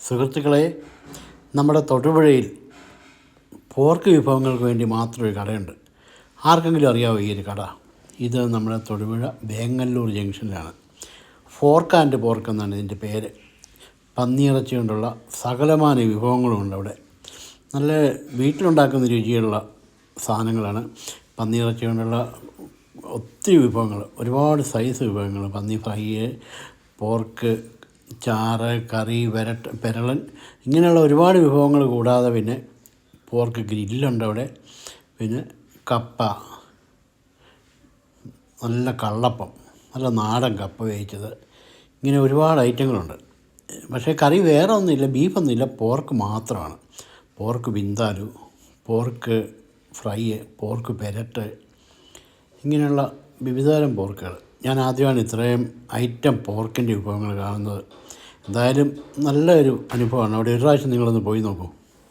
സുഹൃത്തുക്കളെ നമ്മുടെ തൊടുപുഴയിൽ പോർക്ക് വിഭവങ്ങൾക്ക് വേണ്ടി മാത്രം ഒരു കടയുണ്ട്. ആർക്കെങ്കിലും അറിയാമോ ഈ ഒരു കട? ഇത് നമ്മുടെ തൊടുപുഴ വേങ്ങല്ലൂർ ജംഗ്ഷനിലാണ്. ഫോർക്ക് ആൻഡ് പോർക്ക് എന്നാണ് ഇതിന്റെ പേര്. പന്നിയിറച്ചി കൊണ്ടുള്ള സകലമാന വിഭവങ്ങളുമുണ്ട് അവിടെ. നല്ല വീട്ടിലുണ്ടാക്കുന്ന രുചിയുള്ള സാധനങ്ങളാണ് പന്നിയിറച്ചി കൊണ്ടുള്ള ഒത്തിരി വിഭവങ്ങൾ. ഒരുപാട് സൈസ് വിഭവങ്ങൾ. പന്നി ഫ്രൈ പോർക്ക് ചാറ് കറി വരട്ട് പെരളൻ ഇങ്ങനെയുള്ള ഒരുപാട് വിഭവങ്ങൾ കൂടാതെ പിന്നെ പോർക്ക് ഗ്രില്ലുണ്ട് അവിടെ. പിന്നെ കപ്പ നല്ല കള്ളപ്പം നല്ല നാടൻ കപ്പ വേവിച്ചത്. ഇങ്ങനെ ഒരുപാട് ഐറ്റങ്ങളുണ്ട്. പക്ഷേ കറി വേറെ ഒന്നുമില്ല ബീഫൊന്നുമില്ല പോർക്ക് മാത്രമാണ്. Pork vindaloo pork fry pork പെരട്ട് ഇങ്ങനെയുള്ള വിവിധതരം പോർക്കുകൾ. ഞാൻ ആദ്യമാണ് ഇത്രയും ഐറ്റം പോർക്കിന്റെ വിഭവങ്ങൾ കാണുന്നത്. എന്തായാലും നല്ലൊരു അനുഭവമാണ്. അവിടെ ഒരു പ്രാവശ്യം നിങ്ങളൊന്ന് പോയി നോക്കൂ.